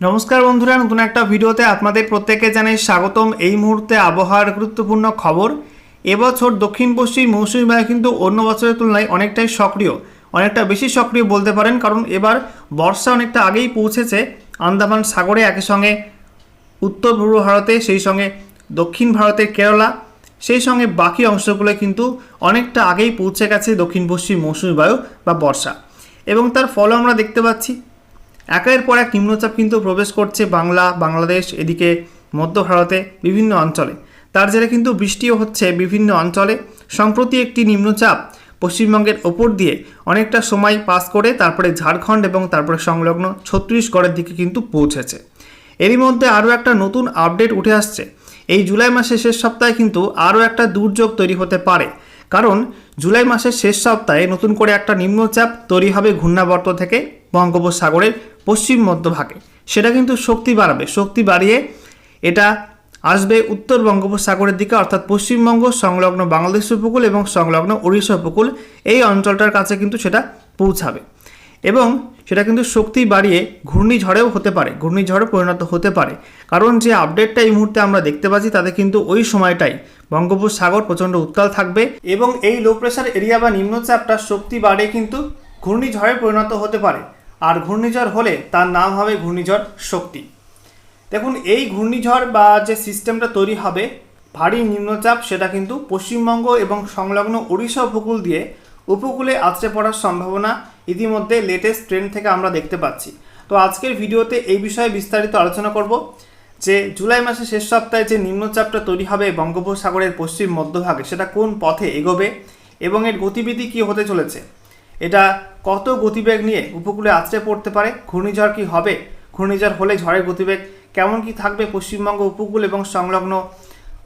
নমস্কার বন্ধুরা, নতুন একটা ভিডিওতে আপনাদের প্রত্যেককে জানাই স্বাগতম। এই মুহূর্তে আবহাওয়ার গুরুত্বপূর্ণ খবর, এবছর দক্ষিণ পশ্চিম মৌসুমী বায়ু কিন্তু অন্য বছরের তুলনায় অনেকটাই সক্রিয়। অনেকটা বেশি সক্রিয় বলতে পারেন, কারণ এবার বর্ষা অনেকটা আগেই পৌঁছেছে আন্দামান সাগরে একই সঙ্গে উত্তর পূর্ব ভারতে, সেই সঙ্গে দক্ষিণ ভারতের কেরালা, সেই সঙ্গে বাকি অংশগুলো কিন্তু অনেকটা আগেই পৌঁছে গেছে দক্ষিণ পশ্চিম মৌসুমী বায়ু বা বর্ষা। এবং তার ফলও আমরা দেখতে পাচ্ছি। একের পর এক নিম্নচাপ কিন্তু প্রবেশ করছে বাংলা, বাংলাদেশ, এদিকে মধ্য ভারতে, বিভিন্ন অঞ্চলে। তার জেরে কিন্তু বৃষ্টিও হচ্ছে বিভিন্ন অঞ্চলে। সম্প্রতি একটি নিম্নচাপ পশ্চিমবঙ্গের ওপর দিয়ে অনেকটা সময় পাস করে তারপরে ঝাড়খণ্ড এবং তারপরে সংলগ্ন ছত্তিশগড়ের দিকে কিন্তু পৌঁছেছে। এরই মধ্যে আরও একটা নতুন আপডেট উঠে আসছে। এই জুলাই মাসের শেষ সপ্তাহে কিন্তু আরও একটা দুর্যোগ তৈরি হতে পারে। কারণ জুলাই মাসের শেষ সপ্তাহে নতুন করে একটা নিম্নচাপ তৈরি হবে ঘূর্ণাবর্ত থেকে বঙ্গোপসাগরের পশ্চিম মধ্যভাগে। সেটা কিন্তু শক্তি বাড়াবে। শক্তি বাড়িয়ে এটা আসবে উত্তর বঙ্গোপসাগরের দিকে, অর্থাৎ পশ্চিমবঙ্গ, সংলগ্ন বাংলাদেশ উপকূল এবং সংলগ্ন ওড়িশা উপকূল। এই অঞ্চলটার কাছে কিন্তু সেটা পৌঁছাবে। এবং সেটা কিন্তু শক্তি বাড়িয়ে ঘূর্ণিঝড়েও হতে পারে। ঘূর্ণিঝড়ে পরিণত হতে পারে। কারণ যে আপডেটটা এই মুহূর্তে আমরা দেখতে পাচ্ছি, তাতে কিন্তু ওই সময়টাই বঙ্গোপসাগর প্রচণ্ড উত্তাল থাকবে এবং এই লো প্রেশার এরিয়া বা নিম্নচাপটা শক্তি বাড়িয়ে কিন্তু ঘূর্ণিঝড়ে পরিণত হতে পারে। আর ঘূর্ণিঝড় হলে তার নাম হবে ঘূর্ণিঝড় শক্তি। দেখুন, এই ঘূর্ণিঝড় বা যে সিস্টেমটা তৈরি হবে, ভারী নিম্নচাপ, সেটা কিন্তু পশ্চিমবঙ্গ এবং সংলগ্ন ওড়িশা উপকূল দিয়ে উপকূলে আছড়ে পড়ার সম্ভাবনা ইতিমধ্যে লেটেস্ট ট্রেন্ড থেকে আমরা দেখতে পাচ্ছি। তো আজকের ভিডিওতে এই বিষয়ে বিস্তারিত আলোচনা করব, যে জুলাই মাসের শেষ সপ্তাহে যে নিম্নচাপটা তৈরি হবে বঙ্গোপসাগরের পশ্চিম মধ্যভাগে, সেটা কোন পথে এগোবে এবং এর গতিবিধি কী হতে চলেছে। এটা কত গতিবেগ নিয়ে উপকূলে আছড়ে পড়তে পারে? ঘূর্ণিঝড় কি হবে? ঘূর্ণিঝড় হলে ঝড়ের গতিবেগ কেমন কি থাকবে? পশ্চিমবঙ্গ উপকূল এবং সংলগ্ন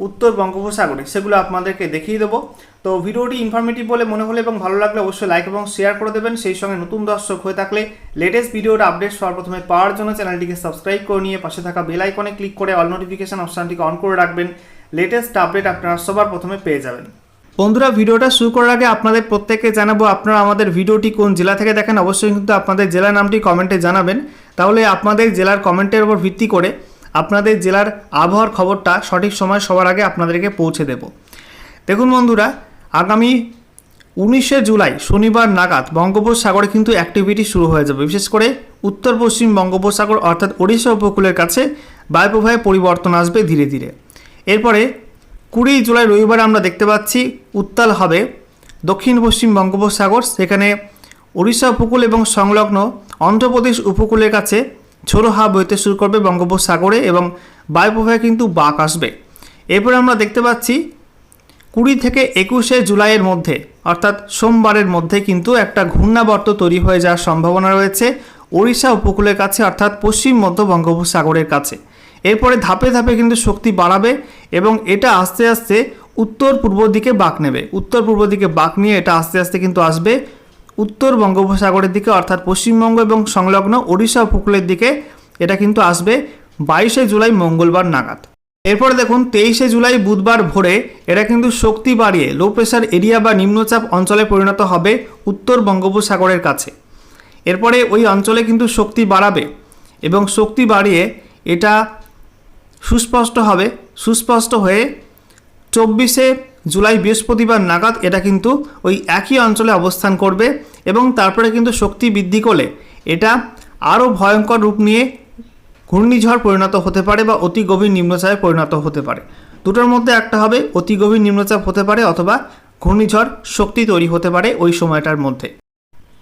উত্তর বঙ্গোপসাগরে সেগুলো আপনাদেরকে দেখিয়ে দেবো। তো ভিডিওটি ইনফরমেটিভ বলে মনে হলে এবং ভালো লাগলে অবশ্যই লাইক এবং শেয়ার করে দেবেন। সেই সঙ্গে নতুন দর্শক হয়ে থাকলে লেটেস্ট ভিডিওর আপডেট সবার প্রথমে পাওয়ার জন্য চ্যানেলটিকে সাবস্ক্রাইব করে নিয়ে পাশে থাকা বেল আইকনে ক্লিক করে অল নোটিফিকেশান অপশানটিকে অন করে রাখবেন। লেটেস্ট আপডেট আপনারা সবার প্রথমে পেয়ে যাবেন। বন্ধুরা, ভিডিওটা শুরু করার আগে আপনাদের প্রত্যেককে জানাব, আপনারা আমাদের ভিডিওটি কোন জেলা থেকে দেখেন অবশ্যই কিন্তু আপনাদের জেলার নামটি কমেন্টে জানাবেন। তাহলে আপনাদের জেলার কমেন্টের উপর ভিত্তি করে আপনাদের জেলার আবহাওয়ার খবরটা সঠিক সময় সবার আগে আপনাদেরকে পৌঁছে দেব। দেখুন বন্ধুরা, আগামী উনিশে জুলাই শনিবার নাগাদ বঙ্গোপসাগরে কিন্তু অ্যাক্টিভিটি শুরু হয়ে যাবে। বিশেষ করে উত্তর পশ্চিম বঙ্গোপসাগর অর্থাৎ ওড়িশা উপকূলের কাছে বায়ুপ্রবাহে পরিবর্তন আসবে ধীরে ধীরে। এরপরে কুড়ি জুলাই রবিবার আমরা দেখতে পাচ্ছি উত্তাল হবে দক্ষিণ পশ্চিম বঙ্গোপসাগর, সেখানে ওড়িশা উপকূল এবং সংলগ্ন অন্ধ্রপ্রদেশ উপকূলের কাছে ঝোড়ো হাওয়া বইতে শুরু করবে বঙ্গোপসাগরে এবং বায়ুপ্রবাহে কিন্তু বাক আসবে। এরপরে আমরা দেখতে পাচ্ছি কুড়ি থেকে একুশে জুলাইয়ের মধ্যে, অর্থাৎ সোমবারের মধ্যে কিন্তু একটা ঘূর্ণাবর্ত তৈরি হয়ে যাওয়ার সম্ভাবনা রয়েছে ওড়িশা উপকূলের কাছে, অর্থাৎ পশ্চিম মধ্য বঙ্গোপসাগরের কাছে। এরপরে ধাপে ধাপে কিন্তু শক্তি বাড়াবে এবং এটা আস্তে আস্তে উত্তর পূর্ব দিকে বাঁক নেবে। উত্তর পূর্ব দিকে বাঁক নিয়ে এটা আস্তে আস্তে কিন্তু আসবে। উত্তর বঙ্গোপসাগরের দিকে অর্থাৎ পশ্চিমবঙ্গ এবং সংলগ্ন ওড়িশা উপকূলের দিকে এটা কিন্তু আসবে বাইশে জুলাই মঙ্গলবার নাগাদ। এরপরে দেখুন, তেইশে জুলাই বুধবার ভোরে এটা কিন্তু শক্তি বাড়িয়ে লো প্রেশার এরিয়া বা নিম্নচাপ অঞ্চলে পরিণত হবে উত্তর বঙ্গোপসাগরের কাছে। এরপরে ওই অঞ্চলে কিন্তু শক্তি বাড়াবে এবং শক্তি বাড়িয়ে এটা সুস্পষ্ট হবে, সুস্পষ্ট হয়ে চব্বিশে জুলাই বৃহস্পতিবার নাগাদ এটা কিন্তু ওই একই অঞ্চলে অবস্থান করবে এবং তারপরে কিন্তু শক্তি বৃদ্ধি করলে এটা আরও ভয়ঙ্কর রূপ নিয়ে ঘূর্ণিঝড় পরিণত হতে পারে বা অতি গভীর নিম্নচাপে পরিণত হতে পারে। দুটোর মধ্যে একটা হবে, অতি গভীর নিম্নচাপ হতে পারে অথবা ঘূর্ণিঝড় শক্তি তৈরি হতে পারে ওই সময়টার মধ্যে।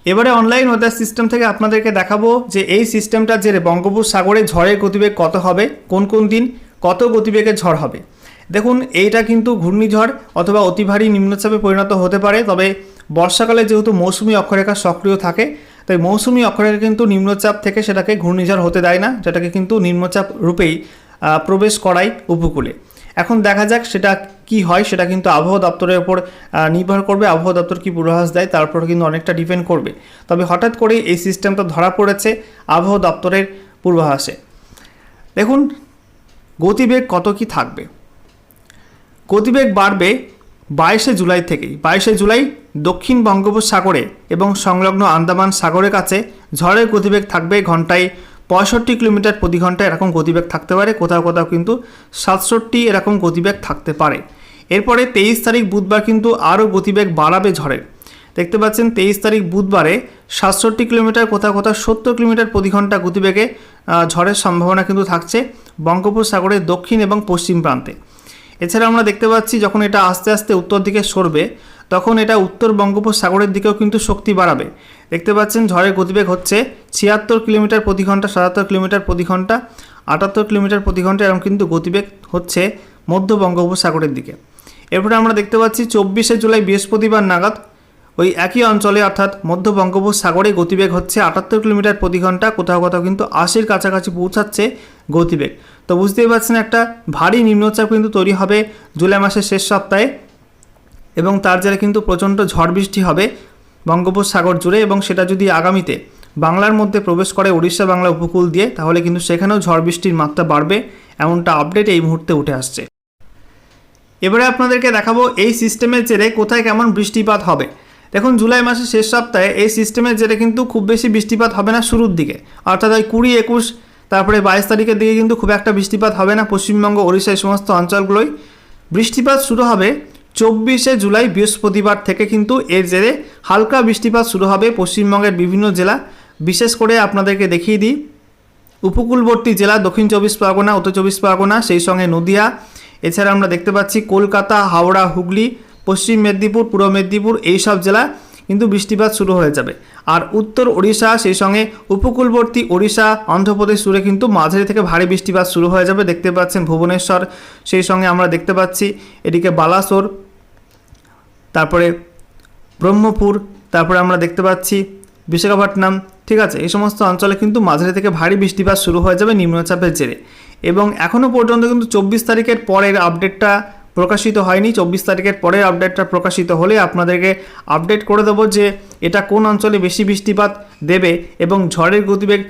এবারে অনলাইন ওয়েদার সিস্টেম থেকে আপনাদেরকে দেখাবো যে এই সিস্টেমটা জেরে বঙ্গোপসাগরে ঝড়ের গতিবেগ কত হবে, কোন কোন দিন কত গতিবেগে ঝড় হবে। দেখুন, এইটা কিন্তু ঘূর্ণিঝড় অথবা অতি ভারী নিম্নচাপে পরিণত হতে পারে, তবে বর্ষাকালে যেহেতু মৌসুমি অক্ষরেখা সক্রিয় থাকে, তাই মৌসুমি অক্ষরেখা কিন্তু নিম্নচাপ থেকে সেটাকে ঘূর্ণিঝড় হতে দেয় না, যেটাকে কিন্তু নিম্নচাপ রূপেই প্রবেশ করায় উপকূলে। এখন দেখা যাক সেটা কি হয়, সেটা কিন্তু আবহাওয়া দপ্তরের ওপর নির্ভর করবে আবহাওয়া দপ্তর কি পূর্বাভাস দেয়, তার উপর কিন্তু অনেকটা ডিপেন্ড করবে। তবে হঠাৎ করে এই সিস্টেমটা ধরা পড়েছে আবহাওয়া দপ্তরের পূর্বাভাসে। দেখুন, গতিবেগ কত কি থাকবে? গতিবেগ বাড়বে বাইশে জুলাই থেকেই। বাইশে জুলাই দক্ষিণ বঙ্গোপসাগরে এবং সংলগ্ন আন্দামান সাগরের কাছে ঝড়ের গতিবেগ থাকবে ঘন্টায় পঁয়ষট্টি কিলোমিটার প্রতি ঘণ্টা এরকম গতিবেগ থাকতে পারে, কোথাও কোথাও কিন্তু সাতষট্টি এরকম গতিবেগ থাকতে পারে। এরপরে তেইশ তারিখ বুধবার কিন্তু আরও গতিবেগ বাড়াবে ঝড়ের। দেখতে পাচ্ছেন তেইশ তারিখ বুধবারে সাতষট্টি কিলোমিটার, কোথাও কোথাও সত্তর কিলোমিটার প্রতি ঘণ্টা গতিবেগে ঝড়ের সম্ভাবনা কিন্তু থাকছে বঙ্গোপসাগরের দক্ষিণ এবং পশ্চিম প্রান্তে। এছাড়া আমরা দেখতে পাচ্ছি যখন এটা আস্তে আস্তে উত্তর দিকে সরবে তখন এটা উত্তর বঙ্গোপসাগরের দিকেও কিন্তু শক্তি বাড়াবে। দেখতে পাচ্ছেন, ঝড়ের গতিবেগ হচ্ছে ছিয়াত্তর কিলোমিটার প্রতি ঘণ্টা, সাতাত্তর কিলোমিটার প্রতি ঘণ্টা, আটাত্তর কিলোমিটার প্রতি ঘণ্টা, এরকম কিন্তু গতিবেগ হচ্ছে মধ্য বঙ্গোপসাগরের দিকে। এরপরে আমরা দেখতে পাচ্ছি, চব্বিশে জুলাই বৃহস্পতিবার নাগাদ ওই একই অঞ্চলে, অর্থাৎ মধ্য বঙ্গোপসাগরে গতিবেগ হচ্ছে আটাত্তর কিলোমিটার প্রতি ঘণ্টা, কোথাও কোথাও কিন্তু আশির কাছাকাছি পৌঁছাচ্ছে গতিবেগ। তো বুঝতেই পারছেন, একটা ভারী নিম্নচাপ কিন্তু তৈরি হবে জুলাই মাসের শেষ সপ্তাহে। এবং তার জেরে কিন্তু প্রচণ্ড ঝড় বৃষ্টি হবে বঙ্গোপসাগর জুড়ে এবং সেটা যদি আগামীতে বাংলার মধ্যে প্রবেশ করে উড়িষ্যা বাংলা উপকূল দিয়ে, তাহলে কিন্তু সেখানেও ঝড় বৃষ্টির মাত্রা বাড়বে, এমনটা আপডেট এই মুহূর্তে উঠে আসছে। এবারে আপনাদেরকে দেখাবো এই সিস্টেমের জেরে কোথায় কেমন বৃষ্টিপাত হবে। দেখুন, জুলাই মাসের শেষ সপ্তাহে এই সিস্টেমের জেরে কিন্তু খুব বেশি বৃষ্টিপাত হবে না শুরুর দিকে। অর্থাৎ ওই কুড়ি, একুশ, তারপরে বাইশ তারিখের দিকে কিন্তু খুব একটা বৃষ্টিপাত হবে না পশ্চিমবঙ্গ, ওড়িশা এই সমস্ত অঞ্চলগুলোই বৃষ্টিপাত শুরু হবে চব্বিশে জুলাই বৃহস্পতিবার থেকে কিন্তু এর জেরে হালকা বৃষ্টিপাত শুরু হবে পশ্চিমবঙ্গের বিভিন্ন জেলা। বিশেষ করে আপনাদেরকে দেখিয়ে দিই, উপকূলবর্তী জেলা দক্ষিণ চব্বিশ পরগনা, উত্তর চব্বিশ পরগনা, সেই সঙ্গে নদিয়া। এছাড়া আমরা দেখতে পাচ্ছি কলকাতা, হাওড়া, হুগলি, পশ্চিম মেদিনীপুর, পূর্ব মেদিনীপুর, এইসব জেলা। কিন্তু বৃষ্টিপাত শুরু হয়ে যাবে। আর উত্তর ওড়িশা সেই সঙ্গে উপকূলবর্তী ওড়িশা, অন্ধ্রপ্রদেশ জুড়ে কিন্তু মাঝারি থেকে ভারী বৃষ্টিপাত শুরু হয়ে যাবে। দেখতে পাচ্ছেন ভুবনেশ্বর, সেই সঙ্গে আমরা দেখতে পাচ্ছি এদিকে বালাসোর, তারপরে ব্রহ্মপুর, তারপরে আমরা দেখতে পাচ্ছি বিশাখাপট্টনম, ঠিক আছে? এই সমস্ত অঞ্চলে কিন্তু মাঝারি থেকে ভারী বৃষ্টিপাত শুরু হয়ে যাবে নিম্নচাপের জেরে। এবং এখনও পর্যন্ত কিন্তু চব্বিশ তারিখের পরের আপডেটটা প্রকাশিত হয়নি। চব্বিশ তারিখের পরের আপডেটটা প্রকাশিত হলে আপনাদেরকে আপডেট করে দেবো যে এটা কোন অঞ্চলে বেশি বৃষ্টিপাত দেবে এবং ঝড়ের গতিবেগ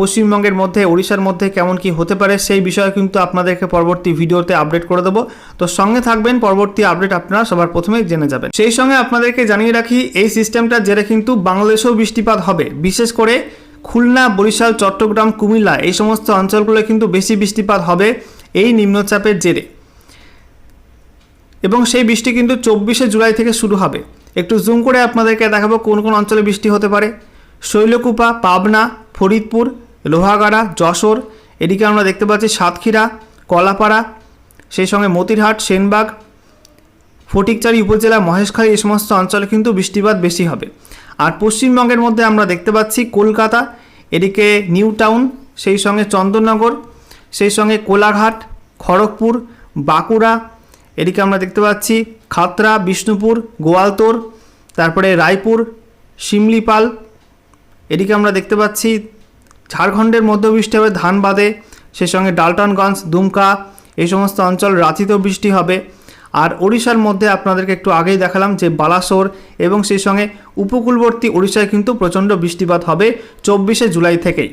পশ্চিমবঙ্গের মধ্যে, ওড়িশার মধ্যে কেমন কি হতে পারে সেই বিষয়ে কিন্তু আপনাদেরকে পরবর্তী ভিডিওতে আপডেট করে দেবো। তো সঙ্গে থাকবেন, পরবর্তী আপডেট আপনারা সবার প্রথমেই জেনে যাবেন। সেই সঙ্গে আপনাদেরকে জানিয়ে রাখি, এই সিস্টেমটা জেরে কিন্তু বাংলাদেশেও বৃষ্টিপাত হবে। বিশেষ করে খুলনা, বরিশাল, চট্টগ্রাম, কুমিল্লা এই সমস্ত অঞ্চলগুলো কিন্তু বেশি বৃষ্টিপাত হবে। এই নিম্নচাপের জেরে। এবং সেই বৃষ্টি কিন্তু চব্বিশে জুলাই থেকে শুরু হবে। একটু জুম করে আপনাদেরকে দেখাবো কোন কোন অঞ্চলে বৃষ্টি হতে পারে। শৈলকুপা, পাবনা, ফরিদপুর, লোহাগাড়া, যশোর, এদিকে আমরা দেখতে পাচ্ছি সাতক্ষীরা, কলাপাড়া, সেই সঙ্গে মতিরহাট, সেনবাগ, ফটিকচারি উপজেলা, মহেশখালী, এই সমস্ত অঞ্চলে কিন্তু বৃষ্টিপাত বেশি হবে। আর পশ্চিমবঙ্গের মধ্যে আমরা দেখতে পাচ্ছি কলকাতা, এদিকে নিউ টাউন, সেই সঙ্গে চন্দননগর, সেই সঙ্গে কোলাঘাট, খড়গপুর, বাঁকুড়া এদিকে আমরা দেখতে পাচ্ছি খাতরা, বিষ্ণুপুর, গোয়ালতোর, তারপরে রায়পুর, শিমলিপাল। এদিকে আমরা দেখতে পাচ্ছি ঝাড়খণ্ডের মধ্যে বৃষ্টি হবে ধানবাদে, সেই সঙ্গে ডালটনগঞ্জ, দুমকা, এই সমস্ত অঞ্চল রাঁচিতেও বৃষ্টি হবে। আর ওড়িশার মধ্যে আপনাদেরকে একটু আগেই দেখালাম যে বালাসোর এবং সেই সঙ্গে উপকূলবর্তী ওড়িশায় কিন্তু প্রচণ্ড বৃষ্টিপাত হবে চব্বিশে জুলাই থেকেই।